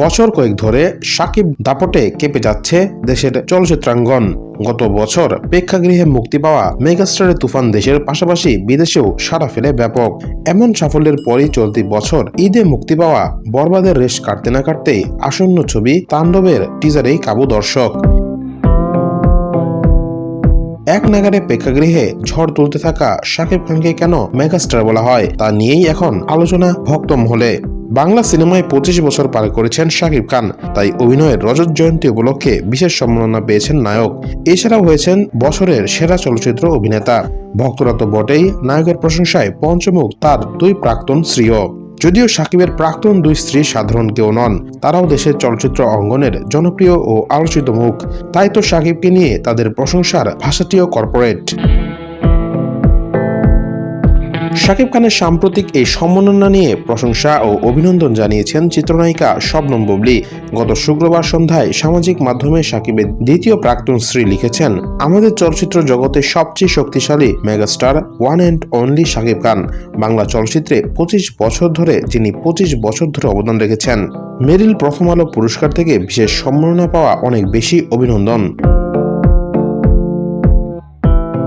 বছর কয়েক ধরে সাকিব দাপটে কেঁপে যাচ্ছে দেশের চলচ্চিত্রাঙ্গন। গত বছর প্রেক্ষাগৃহে মুক্তি পাওয়া মেগাস্টারের তুফান দেশের পাশাপাশি বিদেশেও সাড়া ফেলে ব্যাপক। এমন সাফল্যের পরই চলতি বছর ঈদে মুক্তি পাওয়া বরবাদের রেশ কাটতে না কাটতেই আসন্ন ছবি তাণ্ডবের টিজারেই কাবু দর্শক। এক নাগারে প্রেক্ষাগৃহে ঝড় তুলতে থাকা শাকিব খানকে কেন মেগাস্টার বলা হয় তা নিয়েই এখন আলোচনা ভক্ত মহলে। বাংলা সিনেমায় পঁচিশ বছর পার করেছেন শাকিব খান। তাই অভিনয়ের রজত জয়ন্তী উপলক্ষে বিশেষ সম্মাননা পেয়েছেন নায়ক। এছাড়াও হয়েছেন বছরের সেরা চলচ্চিত্র অভিনেতা। ভক্তরা তো বটেই নায়কের প্রশংসায় পঞ্চমুখ তার দুই প্রাক্তন স্ত্রীও। যদিও সাকিবের প্রাক্তন দুই স্ত্রী সাধারণ কেউ নন, তারাও দেশের চলচ্চিত্র অঙ্গনের জনপ্রিয় ও আলোচিত মুখ। তাই তো সাকিবকে নিয়ে তাদের প্রশংসার ভাষাটিও কর্পোরেট। শাকিব খানের সাম্প্রতিক এই সম্মাননা নিয়ে প্রশংসা ও অভিনন্দন জানিয়েছেন চিত্রনায়িকা শবনম বুবলি। গত শুক্রবার সন্ধ্যায় সামাজিক মাধ্যমে সাকিবের দ্বিতীয় প্রাক্তন স্ত্রী লিখেছেন, আমাদের চলচ্চিত্র জগতে সবচেয়ে শক্তিশালী megastar one and only Shakib Khan. Bangla চলচ্চিত্রে পঁচিশ বছর ধরে যিনি পঁচিশ বছর ধরে অবদান রেখেছেন। মেরিল প্রথম আলো পুরস্কার থেকে বিশেষ সম্মাননা পাওয়া অনেক বেশি অভিনন্দন।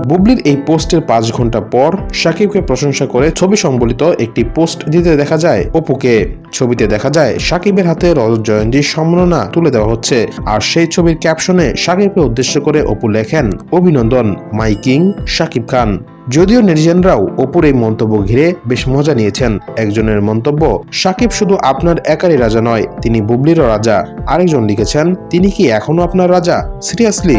বুবলির এই পোস্টের পাঁচ ঘণ্টা পর সাকিবকে প্রশংসা করে ছবি সম্বলিত একটি পোস্ট দিতে দেখা যায়। অপুকে ছবিতে দেখা যায়, সাকিবের হাতে রজত জয়ন্তীর সম্মাননা তুলে দেওয়া হচ্ছে। আর সেই ছবির ক্যাপশনে সাকিবকে উদ্দেশ্য করে অপু লেখেন, অভিনন্দন, মাই কিং সাকিব খান। যদিও নেটিজেনরাও অপুর এই মন্তব্য ঘিরে বেশ মজা নিয়েছেন। একজনের মন্তব্য, সাকিব শুধু আপনার একারই রাজা নয়, তিনি বুবলিরও রাজা। আরেকজন লিখেছেন, তিনি কি এখনও আপনার রাজা? সিরিয়াসলি